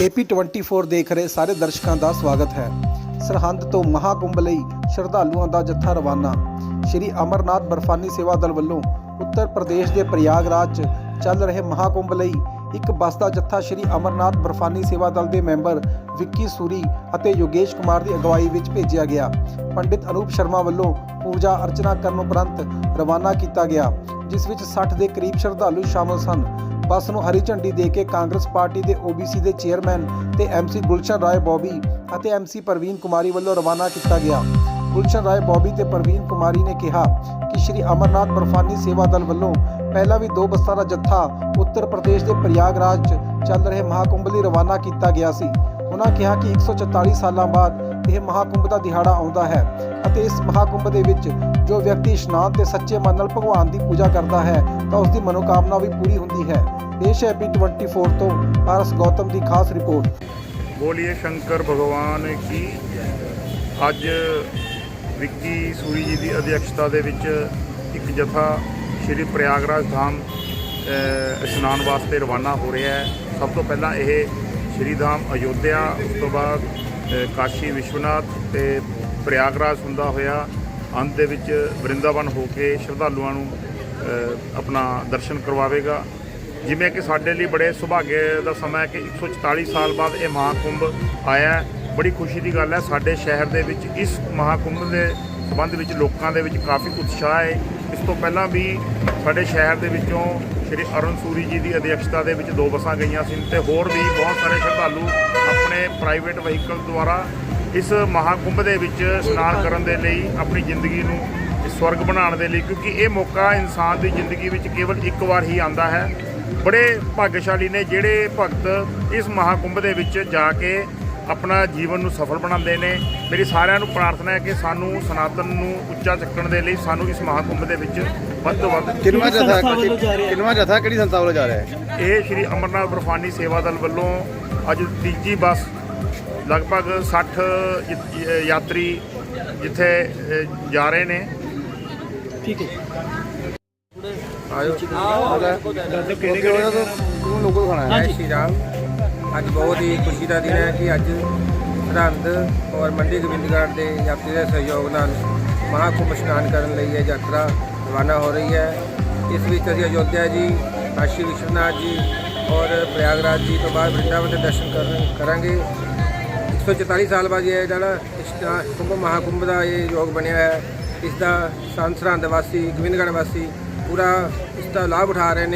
AP24 ਦੇਖ ਰਹੇ ਸਾਰੇ ਦਰਸ਼ਕਾਂ ਦਾ ਸਵਾਗਤ ਹੈ। ਸਰਹੰਦ ਤੋਂ ਮਹਾਕੁੰਭ ਲਈ ਸ਼ਰਧਾਲੂਆਂ ਦਾ ਜੱਥਾ ਰਵਾਨਾ। ਸ਼੍ਰੀ ਅਮਰਨਾਥ ਬਰਫਾਨੀ ਸੇਵਾ ਦਲ ਵੱਲੋਂ ਉੱਤਰ ਪ੍ਰਦੇਸ਼ ਦੇ ਪ੍ਰਯਾਗਰਾਜ 'ਚ ਚੱਲ ਰਹੇ ਮਹਾਕੁੰਭ ਲਈ ਇੱਕ ਬੱਸ ਦਾ ਜੱਥਾ ਸ਼੍ਰੀ ਅਮਰਨਾਥ ਬਰਫਾਨੀ ਸੇਵਾ ਦਲ ਦੇ ਮੈਂਬਰ ਵਿੱਕੀ ਸੂਰੀ ਅਤੇ ਯੋਗੇਸ਼ ਕੁਮਾਰ ਦੀ ਅਗਵਾਈ ਵਿੱਚ ਭੇਜਿਆ ਗਿਆ। ਪੰਡਿਤ ਅਨੂਪ ਸ਼ਰਮਾ ਵੱਲੋਂ ਪੂਜਾ ਅਰਚਨਾ ਕਰਨ ਉਪਰੰਤ ਰਵਾਨਾ ਕੀਤਾ ਗਿਆ, ਜਿਸ ਵਿੱਚ 60 ਦੇ ਕਰੀਬ ਸ਼ਰਧਾਲੂ ਸ਼ਾਮਲ ਸਨ। ਬੱਸ ਨੂੰ ਹਰੀ ਝੰਡੀ ਦੇ ਕੇ ਕਾਂਗਰਸ ਪਾਰਟੀ ਦੇ OBC ਦੇ ਚੇਅਰਮੈਨ ਤੇ ਐਮਸੀ ਗੁਲਸ਼ਨ ਰਾਏ ਬੋਬੀ ਅਤੇ ਐਮਸੀ ਪ੍ਰਵੀਨ ਕੁਮਾਰੀ ਵੱਲੋਂ ਰਵਾਨਾ ਕੀਤਾ ਗਿਆ। ਗੁਲਸ਼ਨ ਰਾਏ ਬੋਬੀ ਤੇ ਪ੍ਰਵੀਨ ਕੁਮਾਰੀ ਨੇ ਕਿਹਾ ਕਿ ਸ਼੍ਰੀ ਅਮਰਨਾਥ ਬਰਫਾਨੀ ਸੇਵਾ ਦਲ ਵੱਲੋਂ ਪਹਿਲਾਂ ਵੀ ਦੋ ਬੱਸਾਂ ਦਾ ਜੱਥਾ ਉੱਤਰ ਪ੍ਰਦੇਸ਼ ਦੇ ਪ੍ਰਯਾਗਰਾਜ 'ਚ ਚੱਲ ਰਹੇ ਮਹਾਕੁੰਭ ਲਈ ਰਵਾਨਾ ਕੀਤਾ ਗਿਆ ਸੀ। ਉਹਨਾਂ ਕਿਹਾ ਕਿ 144 ਸਾਲਾਂ ਬਾਅਦ ਇਹ ਮਹਾਕੁੰਭ ਦਾ ਦਿਹਾੜਾ ਆਉਂਦਾ ਹੈ ਅਤੇ ਇਸ ਮਹਾਕੁੰਭ ਦੇ ਵਿੱਚ ਜੋ ਵਿਅਕਤੀ ਇਸ਼ਨਾਨ ਤੇ ਸੱਚੇ ਮਨ ਨਾਲ ਭਗਵਾਨ ਦੀ ਪੂਜਾ ਕਰਦਾ ਹੈ, ਤਾਂ ਉਸ ਦੀ ਮਨੋਕਾਮਨਾ ਵੀ ਪੂਰੀ ਹੁੰਦੀ ਹੈ। ਪੇਸ਼ ਹੈ ਪੀ24 ਤੋਂ ਪਾਰਸ ਗੌਤਮ ਦੀ ਖਾਸ ਰਿਪੋਰਟ। ਬੋਲੀਏ, ਸ਼ੰਕਰ ਭਗਵਾਨ ਕੀ? ਅੱਜ ਵਿੱਕੀ ਸੂਰੀ ਜੀ ਦੀ ਅਧਿਕਸ਼ਤਾ ਦੇ ਵਿੱਚ ਇੱਕ ਜਥਾ ਸ਼੍ਰੀ ਪ੍ਰਯਾਗਰਾਜ ਧਾਮ ਇਸ਼ਨਾਨ ਵਾਸਤੇ ਰਵਾਨਾ ਹੋ ਰਿਹਾ ਹੈ। ਸਭ ਤੋਂ ਪਹਿਲਾਂ ਇਹ ਸ਼੍ਰੀ ਧਾਮ ਅਯੋਧਿਆ, ਉਸ ਤੋਂ ਬਾਅਦ ਕਾਸ਼ੀ ਵਿਸ਼ਵਨਾਥ ਤੇ ਪ੍ਰਯਾਗਰਾਜ ਹੁੰਦਾ ਹੋਇਆ, ਅੰਤ ਦੇ ਵਿੱਚ ਵਰਿੰਦਾਵਨ ਹੋ ਕੇ ਸ਼ਰਧਾਲੂਆਂ ਨੂੰ ਆਪਣਾ ਦਰਸ਼ਨ ਕਰਵਾਵੇਗਾ। ਜਿਵੇਂ ਕਿ ਸਾਡੇ ਲਈ ਬੜੇ ਸੁਭਾਗੇ ਦਾ ਸਮਾਂ ਹੈ ਕਿ 144 ਸਾਲ ਬਾਅਦ ਇਹ ਮਹਾਕੁੰਭ ਆਇਆ ਬੜੀ ਖੁਸ਼ੀ ਦੀ ਗੱਲ ਹੈ, ਸਾਡੇ ਸ਼ਹਿਰ ਦੇ ਵਿੱਚ ਇਸ ਮਹਾਕੁੰਭ ਦੇ ਸੰਬੰਧ ਵਿੱਚ ਲੋਕਾਂ ਦੇ ਵਿੱਚ ਕਾਫੀ ਉਤਸ਼ਾਹ ਹੈ। ਇਸ ਤੋਂ ਪਹਿਲਾਂ ਵੀ ਸਾਡੇ ਸ਼ਹਿਰ ਦੇ ਵਿੱਚੋਂ ਸ਼੍ਰੀ ਅਰੁਣ ਸੂਰੀ ਜੀ ਦੀ ਅਧਿਕਸ਼ਤਾ ਦੇ ਵਿੱਚ ਦੋ ਬੱਸਾਂ ਗਈਆਂ ਸੀ ਤੇ ਹੋਰ ਵੀ ਬਹੁਤ ਸਾਰੇ ਸ਼ਰਧਾਲੂ ਆਪਣੇ ਪ੍ਰਾਈਵੇਟ ਵਹੀਕਲ ਦੁਆਰਾ ਇਸ ਮਹਾਕੁੰਭ ਦੇ ਵਿੱਚ ਇਸ਼ਨਾਨ ਕਰਨ ਦੇ ਲਈ ਆਪਣੀ ਜ਼ਿੰਦਗੀ ਨੂੰ ਸਵਰਗ ਬਣਾਉਣ ਦੇ ਲਈ, ਕਿਉਂਕਿ ਇਹ ਮੌਕਾ ਇਨਸਾਨ ਦੀ ਜ਼ਿੰਦਗੀ ਵਿੱਚ ਕੇਵਲ ਇੱਕ ਵਾਰ ਹੀ ਆਉਂਦਾ ਹੈ। ਬੜੇ ਭਾਗਸ਼ਾਲੀ ਨੇ ਜਿਹੜੇ ਭਗਤ ਇਸ ਮਹਾਕੁੰਭ ਦੇ ਵਿੱਚ ਜਾ ਕੇ ਆਪਣਾ ਜੀਵਨ ਨੂੰ ਸਫਲ ਬਣਾਉਂਦੇ ਨੇ। ਮੇਰੀ ਸਾਰਿਆਂ ਨੂੰ ਪ੍ਰਾਰਥਨਾ ਹੈ ਕਿ ਸਾਨੂੰ ਸਨਾਤਨ ਨੂੰ ਉੱਚਾ ਚੱਕਣ ਦੇ ਲਈ ਸਾਨੂੰ ਇਸ ਮਹਾਕੁੰਭ ਦੇ ਵਿੱਚ ਵੱਧ ਤੋਂ ਵੱਧ ਕਿੰਨਵਾਂ ਜਥਾ? ਕਿੰਨਵਾਂ ਜਥਾ ਕਿਹੜੀ ਸੰਸਥਾ ਵੱਲੋਂ ਜਾ ਰਿਹਾ ਹੈ? ਇਹ ਸ਼੍ਰੀ ਅਮਰਨਾਥ ਬਰਫਾਨੀ ਸੇਵਾ ਦਲ ਵੱਲੋਂ ਅੱਜ ਤੀਜੀ ਬੱਸ ਲਗਭਗ 60 ਜ- ਯਾਤਰੀ ਜਿੱਥੇ ਜਾ ਰਹੇ ਨੇ। ਠੀਕ ਹੈ। ਆਇਓ। ਕਿਹੜੇ ਕਿਹੜੇ ਤੂੰ ਲੋਗੋ ਖਾਣਾ ਹੈ। ਸ਼੍ਰੀ ਰਾਮ। ਅੱਜ ਬਹੁਤ ਹੀ ਖੁਸ਼ੀ ਦਾ ਦਿਨ ਹੈ ਕਿ ਅੱਜ ਸਰਹੰਦ ਔਰ ਮੰਡੀ ਗੋਬਿੰਦਗੜ੍ਹ ਦੇ ਯਾਤਰੀ ਦੇ ਸਹਿਯੋਗ ਨਾਲ ਮਹਾਕੁੰਭ ਇਸ਼ਨਾਨ ਕਰਨ ਲਈ ਇਹ ਯਾਤਰਾ ਰਵਾਨਾ ਹੋ ਰਹੀ ਹੈ। ਇਸ ਵਿੱਚ ਅਸੀਂ ਅਯੋਧਿਆ ਜੀ ਕਾਸ਼ੀ ਵਿਸ਼ਵਨਾਥ ਜੀ ਔਰ ਪ੍ਰਯਾਗਰਾਜ ਜੀ ਤੋਂ ਬਾਅਦ ਵਰਿੰਦਾਵਨ ਦੇ ਦਰਸ਼ਨ ਕਰਨ- ਕਰਾਂਗੇ। 144 ਸਾਲ ਬਾਅਦ ਇਹ ਜਿਹੜਾ ਇਸ਼ਨਾ- ਕੁੰਭ, ਮਹਾਕੁੰਭ ਦਾ ਇਹ ਯੋਗ ਬਣਿਆ ਹੈ। ਇਸ ਦਾ ਸੰਤ ਸਰਹੰਦ ਵਾਸੀ, ਗੋਬਿੰਦਗੜ੍ਹ ਵਾਸੀ ਪੂਰਾ ਇਸ ਦਾ ਲਾਭ ਉਠਾ ਰਹੇ ਨੇ।